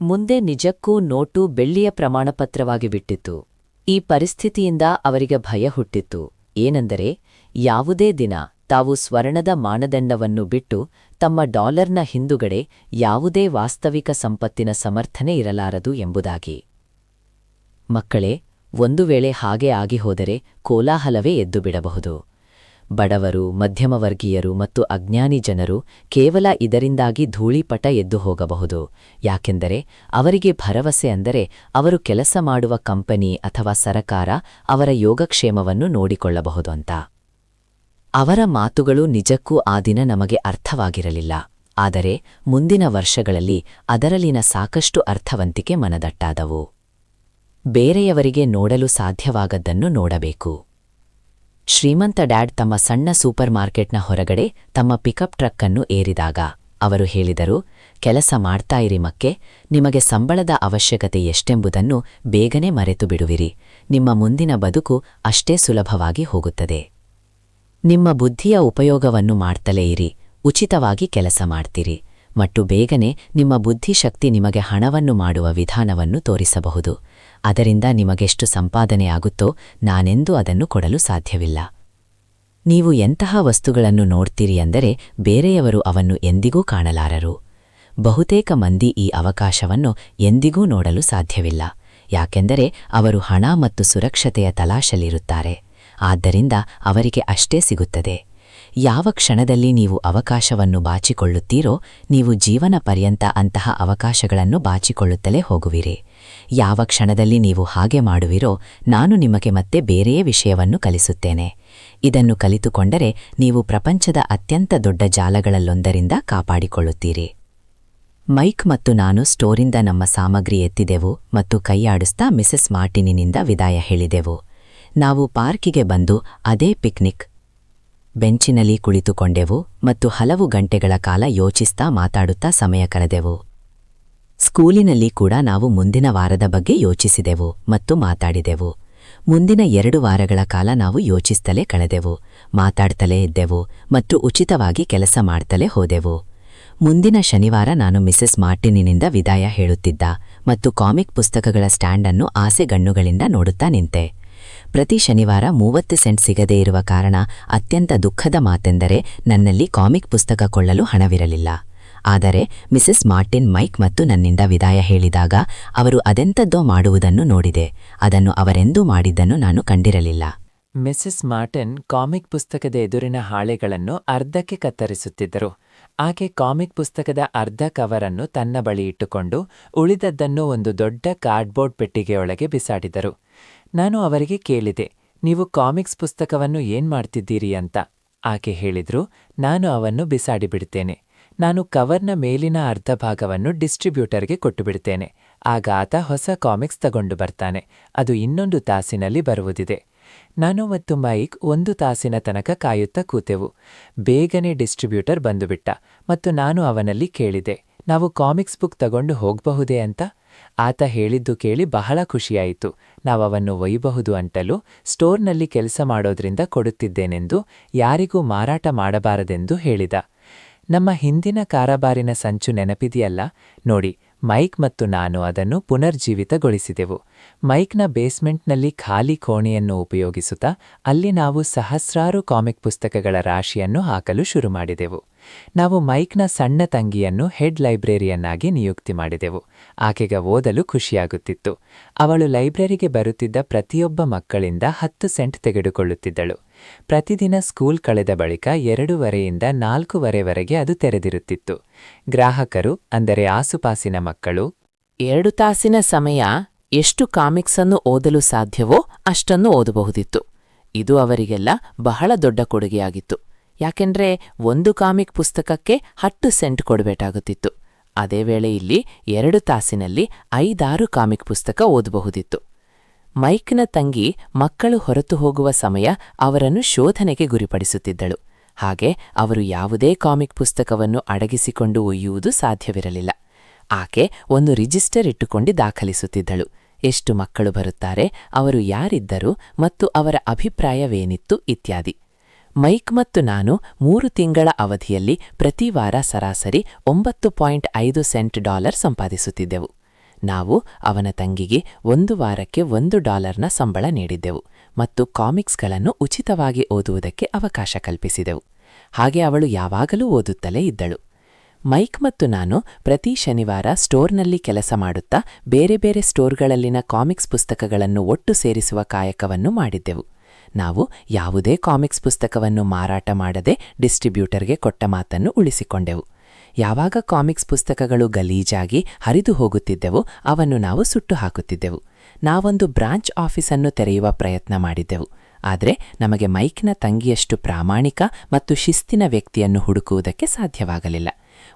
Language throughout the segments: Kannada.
ಮುಂದೆ ನಿಜಕ್ಕೂ ನೋಟು ಬೆಳ್ಳಿಯ ಪ್ರಮಾಣಪತ್ರವಾಗಿ ಬಿಟ್ಟಿತ್ತು. ಈ ಪರಿಸ್ಥಿತಿಯಿಂದ ಅವರಿಗೆ ಭಯ ಹುಟ್ಟಿತ್ತು. ಏನೆಂದರೆ, ಯಾವುದೇ ದಿನ ತಾವು ಸ್ವರ್ಣದ ಮಾನದಂಡವನ್ನು ಬಿಟ್ಟು ತಮ್ಮ ಡಾಲರ್ನ ಹಿಂದುಗಡೆ ಯಾವುದೇ ವಾಸ್ತವಿಕ ಸಂಪತ್ತಿನ ಸಮರ್ಥನೆ ಇರಲಾರದು ಎಂಬುದಾಗಿ. ಮಕ್ಕಳೇ, ಒಂದು ವೇಳೆ ಹಾಗೆ ಆಗಿಹೋದರೆ ಕೋಲಾಹಲವೇ ಎದ್ದು ಬಿಡಬಹುದು. ಬಡವರು, ಮಧ್ಯಮವರ್ಗೀಯರು ಮತ್ತು ಅಜ್ಞಾನಿ ಜನರು ಕೇವಲ ಇದರಿಂದಾಗಿ ಧೂಳಿಪಟ ಎದ್ದು ಹೋಗಬಹುದು ಯಾಕೆಂದರೆ ಅವರಿಗೆ ಭರವಸೆ ಅಂದರೆ ಅವರು ಕೆಲಸ ಮಾಡುವ ಕಂಪನಿ ಅಥವಾ ಸರಕಾರ ಅವರ ಯೋಗಕ್ಷೇಮವನ್ನು ನೋಡಿಕೊಳ್ಳಬಹುದು ಅಂತ. ಅವರ ಮಾತುಗಳು ನಿಜಕ್ಕೂ ಆ ದಿನ ನಮಗೆ ಅರ್ಥವಾಗಿರಲಿಲ್ಲ. ಆದರೆ ಮುಂದಿನ ವರ್ಷಗಳಲ್ಲಿ ಅದರಲ್ಲಿನ ಸಾಕಷ್ಟು ಅರ್ಥವಂತಿಕೆ ಮನದಟ್ಟಾದವು. ಬೇರೆಯವರಿಗೆ ನೋಡಲು ಸಾಧ್ಯವಾಗದ್ದನ್ನು ನೋಡಬೇಕು. ಶ್ರೀಮಂತ ಡ್ಯಾಡ್ ತಮ್ಮ ಸಣ್ಣ ಸೂಪರ್ ಮಾರ್ಕೆಟ್ನ ಹೊರಗಡೆ ತಮ್ಮ ಪಿಕಪ್ ಟ್ರಕ್ ಅನ್ನು ಏರಿದಾಗ ಅವರು ಹೇಳಿದರು, ಕೆಲಸ ಮಾಡ್ತಾ ಇರಿ ಮಕ್ಕೆ, ನಿಮಗೆ ಸಂಬಳದ ಅವಶ್ಯಕತೆ ಎಷ್ಟೆಂಬುದನ್ನು ಬೇಗನೆ ಮರೆತು ಬಿಡುವಿರಿ. ನಿಮ್ಮ ಮುಂದಿನ ಬದುಕು ಅಷ್ಟೇ ಸುಲಭವಾಗಿ ಹೋಗುತ್ತದೆ. ನಿಮ್ಮ ಬುದ್ಧಿಯ ಉಪಯೋಗವನ್ನು ಮಾಡ್ತಲೇ ಇರಿ, ಉಚಿತವಾಗಿ ಕೆಲಸ ಮಾಡ್ತೀರಿ. ಮತ್ತು ಬೇಗನೆ ನಿಮ್ಮ ಬುದ್ಧಿಶಕ್ತಿ ನಿಮಗೆ ಹಣವನ್ನು ಮಾಡುವ ವಿಧಾನವನ್ನು ತೋರಿಸಬಹುದು. ಅದರಿಂದ ನಿಮಗೆಷ್ಟು ಸಂಪಾದನೆಯಾಗುತ್ತೋ ನಾನೆಂದೂ ಅದನ್ನು ಕೊಡಲು ಸಾಧ್ಯವಿಲ್ಲ. ನೀವು ಎಂತಹ ವಸ್ತುಗಳನ್ನು ನೋಡ್ತೀರಿ ಅಂದರೆ ಬೇರೆಯವರು ಅವನ್ನು ಎಂದಿಗೂ ಕಾಣಲಾರರು. ಬಹುತೇಕ ಮಂದಿ ಈ ಅವಕಾಶವನ್ನು ಎಂದಿಗೂ ನೋಡಲು ಸಾಧ್ಯವಿಲ್ಲ. ಯಾಕೆಂದರೆ ಅವರು ಹಣ ಮತ್ತು ಸುರಕ್ಷತೆಯ ತಲಾಶಲಿರುತ್ತಾರೆ ಆದ್ದರಿಂದ ಅವರಿಗೆ ಅಷ್ಟೇ ಸಿಗುತ್ತದೆ. ಯಾವ ಕ್ಷಣದಲ್ಲಿ ನೀವು ಅವಕಾಶವನ್ನು ಬಾಚಿಕೊಳ್ಳುತ್ತೀರೋ, ನೀವು ಜೀವನ ಪರ್ಯಂತ ಅಂತಹ ಅವಕಾಶಗಳನ್ನು ಬಾಚಿಕೊಳ್ಳುತ್ತಲೇ ಹೋಗುವಿರಿ. ಯಾವ ಕ್ಷಣದಲ್ಲಿ ನೀವು ಹಾಗೆ ಮಾಡುವಿರೋ, ನಾನು ನಿಮಗೆ ಮತ್ತೆ ಬೇರೆಯೇ ವಿಷಯವನ್ನು ಕಲಿಸುತ್ತೇನೆ. ಇದನ್ನು ಕಲಿತುಕೊಂಡರೆ ನೀವು ಪ್ರಪಂಚದ ಅತ್ಯಂತ ದೊಡ್ಡ ಜಾಲಗಳಲ್ಲೊಂದರಿಂದ ಕಾಪಾಡಿಕೊಳ್ಳುತ್ತೀರಿ. ಮೈಕ್ ಮತ್ತು ನಾನು ಸ್ಟೋರಿಂದ ನಮ್ಮ ಸಾಮಗ್ರಿ ಎತ್ತಿದೆವು ಮತ್ತು ಕೈಯಾಡಿಸ್ತಾ ಮಿಸೆಸ್ ಮಾರ್ಟಿನಿನಿಂದ ವಿದಾಯ ಹೇಳಿದೆವು. ನಾವು ಪಾರ್ಕಿಗೆ ಬಂದು ಅದೇ ಪಿಕ್ನಿಕ್ ಬೆಂಚಿನಲ್ಲಿ ಕುಳಿತುಕೊಂಡೆವು ಮತ್ತು ಹಲವು ಗಂಟೆಗಳ ಕಾಲ ಯೋಚಿಸ್ತಾ ಮಾತಾಡುತ್ತಾ ಸಮಯ ಕರೆದೆವು ಸ್ಕೂಲಿನಲ್ಲಿ ಕೂಡ ನಾವು ಮುಂದಿನ ವಾರದ ಬಗ್ಗೆ ಯೋಚಿಸಿದೆವು ಮತ್ತು ಮಾತಾಡಿದೆವು. ಮುಂದಿನ ಎರಡು ವಾರಗಳ ಕಾಲ ನಾವು ಯೋಚಿಸ್ತಲೇ ಕಳೆದೆವು, ಮಾತಾಡ್ತಲೇ ಇದ್ದೆವು ಮತ್ತು ಉಚಿತವಾಗಿ ಕೆಲಸ ಮಾಡ್ತಲೇ ಹೋದೆವು. ಮುಂದಿನ ಶನಿವಾರ ನಾನು ಮಿಸೆಸ್ ಮಾರ್ಟಿನಿನಿಂದ ವಿದಾಯ ಹೇಳುತ್ತಿದ್ದ ಮತ್ತು ಕಾಮಿಕ್ ಪುಸ್ತಕಗಳ ಸ್ಟ್ಯಾಂಡನ್ನು ಆಸೆಗಣ್ಣುಗಳಿಂದ ನೋಡುತ್ತಾ ನಿಂತೆ. ಪ್ರತಿ ಶನಿವಾರ ಮೂವತ್ತು ಸೆಂಟ್ ಸಿಗದೇ ಇರುವ ಕಾರಣ ಅತ್ಯಂತ ದುಃಖದ ಮಾತೆಂದರೆ ನನ್ನಲ್ಲಿ ಕಾಮಿಕ್ ಪುಸ್ತಕ ಕೊಳ್ಳಲು ಹಣವಿರಲಿಲ್ಲ. ಆದರೆ ಮಿಸೆಸ್ ಮಾರ್ಟಿನ್ ಮೈಕ್ ಮತ್ತು ನನ್ನಿಂದ ವಿದಾಯ ಹೇಳಿದಾಗ ಅವರು ಅದೆಂಥದ್ದೋ ಮಾಡುವುದನ್ನು ನೋಡಿದೆ. ಅದನ್ನು ಅವರೆಂದೂ ಮಾಡಿದ್ದನ್ನು ನಾನು ಕಂಡಿರಲಿಲ್ಲ. ಮಿಸಸ್ ಮಾರ್ಟಿನ್ ಕಾಮಿಕ್ ಪುಸ್ತಕದ ಎದುರಿನ ಹಾಳೆಗಳನ್ನು ಅರ್ಧಕ್ಕೆ ಕತ್ತರಿಸುತ್ತಿದ್ದರು. ಆಕೆ ಕಾಮಿಕ್ ಪುಸ್ತಕದ ಅರ್ಧ ಕವರನ್ನು ತನ್ನ ಬಳಿ ಇಟ್ಟುಕೊಂಡು ಉಳಿದದ್ದನ್ನು ಒಂದು ದೊಡ್ಡ ಕಾರ್ಡ್ಬೋರ್ಡ್ ಪೆಟ್ಟಿಗೆಯೊಳಗೆ ಬಿಸಾಡಿದರು. ನಾನು ಅವರಿಗೆ ಕೇಳಿದೆ, ನೀವು ಕಾಮಿಕ್ಸ್ ಪುಸ್ತಕವನ್ನು ಏನ್ ಮಾಡ್ತಿದ್ದೀರಿ ಅಂತ. ಆಕೆ ಹೇಳಿದ್ರು, ನಾನು ಅವನ್ನು ಬಿಸಾಡಿಬಿಡ್ತೇನೆ. ನಾನು ಕವರ್ನ ಮೇಲಿನ ಅರ್ಧ ಭಾಗವನ್ನು ಡಿಸ್ಟ್ರಿಬ್ಯೂಟರ್ಗೆ ಕೊಟ್ಟುಬಿಡ್ತೇನೆ. ಆಗ ಆತ ಹೊಸ ಕಾಮಿಕ್ಸ್ ತಗೊಂಡು ಬರ್ತಾನೆ. ಅದು ಇನ್ನೊಂದು ತಾಸಿನಲ್ಲಿ ಬರುವುದಿದೆ. ನಾನು ಮತ್ತು ಮೈಕ್ ಒಂದು ತಾಸಿನ ತನಕ ಕಾಯುತ್ತಾ ಕೂತೆವು. ಬೇಗನೆ ಡಿಸ್ಟ್ರಿಬ್ಯೂಟರ್ ಬಂದುಬಿಟ್ಟ ಮತ್ತು ನಾನು ಅವನಲ್ಲಿ ಕೇಳಿದೆ, ನಾವು ಕಾಮಿಕ್ಸ್ ಬುಕ್ ತಗೊಂಡು ಹೋಗಬಹುದೇ ಅಂತ. ಆತ ಹೇಳಿದ್ದು ಕೇಳಿ ಬಹಳ ಖುಷಿಯಾಯಿತು. ನಾವವನ್ನು ಒಯ್ಯಬಹುದು ಅಂತಲೂ, ಸ್ಟೋರ್ನಲ್ಲಿ ಕೆಲಸ ಮಾಡೋದ್ರಿಂದ ಕೊಡುತ್ತಿದ್ದೇನೆಂದು, ಯಾರಿಗೂ ಮಾರಾಟ ಮಾಡಬಾರದೆಂದು ಹೇಳಿದ. ನಮ್ಮ ಹಿಂದಿನ ಕಾರಬಾರಿನ ಸಂಚು ನೆನಪಿದೆಯಲ್ಲ? ನೋಡಿ, ಮೈಕ್ ಮತ್ತು ನಾನು ಅದನ್ನು ಪುನರ್ಜೀವಿತಗೊಳಿಸಿದೆವು. ಮೈಕ್ನ ಬೇಸ್ಮೆಂಟ್ನಲ್ಲಿ ಖಾಲಿ ಕೋಣೆಯನ್ನು ಉಪಯೋಗಿಸುತ್ತಾ, ಅಲ್ಲಿ ನಾವು ಸಹಸ್ರಾರು ಕಾಮಿಕ್ ಪುಸ್ತಕಗಳ ರಾಶಿಯನ್ನು ಹಾಕಲು ಶುರು ಮಾಡಿದೆವು ನಾವು ಮೈಕ್ನ ಸಣ್ಣ ತಂಗಿಯನ್ನು ಹೆಡ್ ಲೈಬ್ರರಿಯನ್ನಾಗಿ ನಿಯುಕ್ತಿ ಮಾಡಿದೆವು. ಆಕೆಗೆ ಓದಲು ಖುಷಿಯಾಗುತ್ತಿತ್ತು. ಅವಳು ಲೈಬ್ರರಿಗೆ ಬರುತ್ತಿದ್ದ ಪ್ರತಿಯೊಬ್ಬ ಮಕ್ಕಳಿಂದ ಹತ್ತು ಸೆಂಟ್ ತೆಗೆದುಕೊಳ್ಳುತ್ತಿದ್ದಳು. ಪ್ರತಿದಿನ ಸ್ಕೂಲ್ ಕಳೆದ ಬಳಿಕ ಎರಡೂವರೆಯಿಂದ ನಾಲ್ಕೂವರೆವರೆಗೆ ಅದು ತೆರೆದಿರುತ್ತಿತ್ತು. ಗ್ರಾಹಕರು, ಅಂದರೆ ಆಸುಪಾಸಿನ ಮಕ್ಕಳು, ಎರಡು ತಾಸಿನ ಸಮಯ ಎಷ್ಟು ಕಾಮಿಕ್ಸ್ ಅನ್ನು ಓದಲು ಸಾಧ್ಯವೋ ಅಷ್ಟನ್ನು ಓದಬಹುದಿತ್ತು. ಇದು ಅವರಿಗೆಲ್ಲ ಬಹಳ ದೊಡ್ಡ ಕೊಡುಗೆಯಾಗಿತ್ತು. ಯಾಕೆಂದ್ರೆ ಒಂದು ಕಾಮಿಕ್ ಪುಸ್ತಕಕ್ಕೆ ಹತ್ತು ಸೆಂಟ್ ಕೊಡಬೇಕಾಗುತ್ತಿತ್ತು. ಅದೇ ವೇಳೆ ಇಲ್ಲಿ ಎರಡು ತಾಸಿನಲ್ಲಿ ಐದಾರು ಕಾಮಿಕ್ ಪುಸ್ತಕ ಓದಬಹುದಿತ್ತು. ಮೈಕ್ನ ತಂಗಿ ಮಕ್ಕಳು ಹೊರತು ಹೋಗುವ ಸಮಯ ಅವರನ್ನು ಶೋಧನೆಗೆ ಗುರಿಪಡಿಸುತ್ತಿದ್ದಳು. ಹಾಗೆ ಅವರು ಯಾವುದೇ ಕಾಮಿಕ್ ಪುಸ್ತಕವನ್ನು ಅಡಗಿಸಿಕೊಂಡು ಒಯ್ಯುವುದು ಸಾಧ್ಯವಿರಲಿಲ್ಲ. ಆಕೆ ಒಂದು ರಿಜಿಸ್ಟರ್ ಇಟ್ಟುಕೊಂಡು ದಾಖಲಿಸುತ್ತಿದ್ದಳು. ಎಷ್ಟು ಮಕ್ಕಳು ಬರುತ್ತಾರೆ, ಅವರು ಯಾರಿದ್ದರು ಮತ್ತು ಅವರ ಅಭಿಪ್ರಾಯವೇನಿತ್ತು ಇತ್ಯಾದಿ. ಮೈಕ್ ಮತ್ತು ನಾನು ಮೂರು ತಿಂಗಳ ಅವಧಿಯಲ್ಲಿ ಪ್ರತಿ ವಾರ ಸರಾಸರಿ ಒಂಬತ್ತು ಪಾಯಿಂಟ್ ಐದು ಸೆಂಟ್ ಡಾಲರ್ ಸಂಪಾದಿಸುತ್ತಿದ್ದೆವು. ನಾವು ಅವನ ತಂಗಿಗೆ ಒಂದು ವಾರಕ್ಕೆ ಒಂದು ಡಾಲರ್ನ ಸಂಬಳ ನೀಡಿದ್ದೆವು ಮತ್ತು ಕಾಮಿಕ್ಸ್ಗಳನ್ನು ಉಚಿತವಾಗಿ ಓದುವುದಕ್ಕೆ ಅವಕಾಶ ಕಲ್ಪಿಸಿದೆವು. ಹಾಗೆ ಅವಳು ಯಾವಾಗಲೂ ಓದುತ್ತಲೇ ಇದ್ದಳು. ಮೈಕ್ ಮತ್ತು ನಾನು ಪ್ರತಿ ಶನಿವಾರ ಸ್ಟೋರ್ನಲ್ಲಿ ಕೆಲಸ ಮಾಡುತ್ತಾ ಬೇರೆ ಬೇರೆ ಸ್ಟೋರ್ಗಳಲ್ಲಿನ ಕಾಮಿಕ್ಸ್ ಪುಸ್ತಕಗಳನ್ನು ಒಟ್ಟು ಸೇರಿಸುವ ಕಾಯಕವನ್ನು ಮಾಡಿದ್ದೆವು. ನಾವು ಯಾವುದೇ ಕಾಮಿಕ್ಸ್ ಪುಸ್ತಕವನ್ನು ಮಾರಾಟ ಮಾಡದೆ ಡಿಸ್ಟ್ರಿಬ್ಯೂಟರ್ಗೆ ಕೊಟ್ಟ ಮಾತನ್ನು ಉಳಿಸಿಕೊಂಡೆವು. ಯಾವಾಗ ಕಾಮಿಕ್ಸ್ ಪುಸ್ತಕಗಳು ಗಲೀಜಾಗಿ ಹರಿದು ಹೋಗುತ್ತಿದ್ದೆವು ಅವನ್ನು ನಾವು ಸುಟ್ಟು ಹಾಕುತ್ತಿದ್ದೆವು. ನಾವೊಂದು ಬ್ರಾಂಚ್ ಆಫೀಸನ್ನು ತೆರೆಯುವ ಪ್ರಯತ್ನ ಮಾಡಿದ್ದೆವು. ಆದರೆ ನಮಗೆ ಮೈಕ್ನ ತಂಗಿಯಷ್ಟು ಪ್ರಾಮಾಣಿಕ ಮತ್ತು ಶಿಸ್ತಿನ ವ್ಯಕ್ತಿಯನ್ನು ಹುಡುಕುವುದಕ್ಕೆ ಸಾಧ್ಯವಾಗಲಿಲ್ಲ.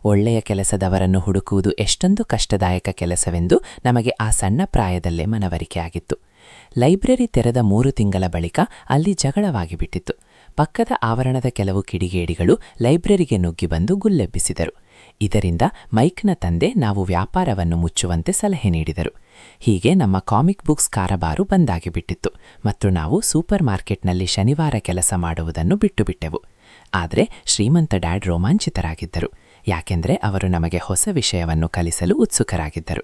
ಒಳ್ಳೆಯ ಕೆಲಸದವರನ್ನು ಹುಡುಕುವುದು ಎಷ್ಟೊಂದು ಕಷ್ಟದಾಯಕ ಕೆಲಸವೆಂದು ನಮಗೆ ಆ ಸಣ್ಣ ಪ್ರಾಯದಲ್ಲೇ ಮನವರಿಕೆಯಾಗಿತ್ತು. ಲೈಬ್ರರಿ ತೆರೆದ ಮೂರು ತಿಂಗಳ ಬಳಿಕ ಅಲ್ಲಿ ಜಗಳವಾಗಿ ಬಿಟ್ಟಿತ್ತು ಪಕ್ಕದ ಆವರಣದ ಕೆಲವು ಕಿಡಿಗೇಡಿಗಳು ಲೈಬ್ರರಿಗೆ ನುಗ್ಗಿ ಬಂದು ಗುಲ್ಲೆಬ್ಬಿಸಿದರು. ಇದರಿಂದ ಮೈಕ್ನ ತಂದೆ ನಾವು ವ್ಯಾಪಾರವನ್ನು ಮುಚ್ಚುವಂತೆ ಸಲಹೆ ನೀಡಿದರು. ಹೀಗೆ ನಮ್ಮ ಕಾಮಿಕ್ ಬುಕ್ಸ್ ಕಾರಬಾರು ಬಂದಾಗಿಬಿಟ್ಟಿತ್ತು ಮತ್ತು ನಾವು ಸೂಪರ್ ಮಾರ್ಕೆಟ್ನಲ್ಲಿ ಶನಿವಾರ ಕೆಲಸ ಮಾಡುವುದನ್ನು ಬಿಟ್ಟುಬಿಟ್ಟೆವು. ಆದರೆ ಶ್ರೀಮಂತ ಡ್ಯಾಡ್ ರೋಮಾಂಚಿತರಾಗಿದ್ದರು. ಯಾಕೆಂದರೆ ಅವರು ನಮಗೆ ಹೊಸ ವಿಷಯವನ್ನು ಕಲಿಸಲು ಉತ್ಸುಕರಾಗಿದ್ದರು.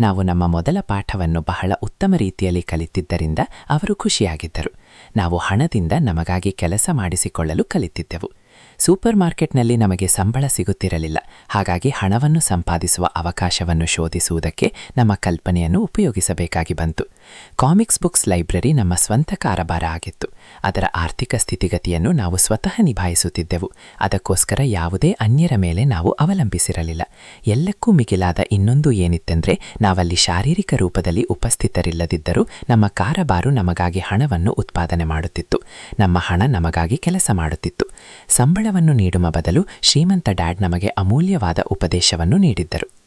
ನಾವು ನಮ್ಮ ಮೊದಲ ಪಾಠವನ್ನು ಬಹಳ ಉತ್ತಮ ರೀತಿಯಲ್ಲಿ ಕಲಿತಿದ್ದರಿಂದ ಅವರು ಖುಷಿಯಾಗಿದ್ದರು. ನಾವು ಹಣದಿಂದ ನಮಗಾಗಿ ಕೆಲಸ ಮಾಡಿಸಿಕೊಳ್ಳಲು ಕಲಿತಿದ್ದೆವು. ಸೂಪರ್ ಮಾರ್ಕೆಟ್ನಲ್ಲಿ ನಮಗೆ ಸಂಬಳ ಸಿಗುತ್ತಿರಲಿಲ್ಲ. ಹಾಗಾಗಿ ಹಣವನ್ನು ಸಂಪಾದಿಸುವ ಅವಕಾಶವನ್ನು ಶೋಧಿಸುವುದಕ್ಕೆ ನಮ್ಮ ಕಲ್ಪನೆಯನ್ನು ಉಪಯೋಗಿಸಬೇಕಾಗಿ ಬಂತು. ಕಾಮಿಕ್ಸ್ ಬುಕ್ಸ್ ಲೈಬ್ರರಿ ನಮ್ಮ ಸ್ವಂತ ಕಾರಬಾರ ಆಗಿತ್ತು. ಅದರ ಆರ್ಥಿಕ ಸ್ಥಿತಿಗತಿಯನ್ನು ನಾವು ಸ್ವತಃ ನಿಭಾಯಿಸುತ್ತಿದ್ದೆವು. ಅದಕ್ಕೋಸ್ಕರ ಯಾವುದೇ ಅನ್ಯರ ಮೇಲೆ ನಾವು ಅವಲಂಬಿಸಿರಲಿಲ್ಲ. ಎಲ್ಲಕ್ಕೂ ಮಿಗಿಲಾದ ಇನ್ನೊಂದು ಏನಿತ್ತೆಂದರೆ, ನಾವಲ್ಲಿ ಶಾರೀರಿಕ ರೂಪದಲ್ಲಿ ಉಪಸ್ಥಿತರಿಲ್ಲದಿದ್ದರೂ ನಮ್ಮ ಕಾರಬಾರು ನಮಗಾಗಿ ಹಣವನ್ನು ಉತ್ಪಾದನೆ ಮಾಡುತ್ತಿತ್ತು. ನಮ್ಮ ಹಣ ನಮಗಾಗಿ ಕೆಲಸ ಮಾಡುತ್ತಿತ್ತು. ಸಂಬಳವನ್ನು ನೀಡುವ ಬದಲು ಶ್ರೀಮಂತ ಡ್ಯಾಡ್ ನಮಗೆ ಅಮೂಲ್ಯವಾದ ಉಪದೇಶವನ್ನು ನೀಡಿದ್ದರು.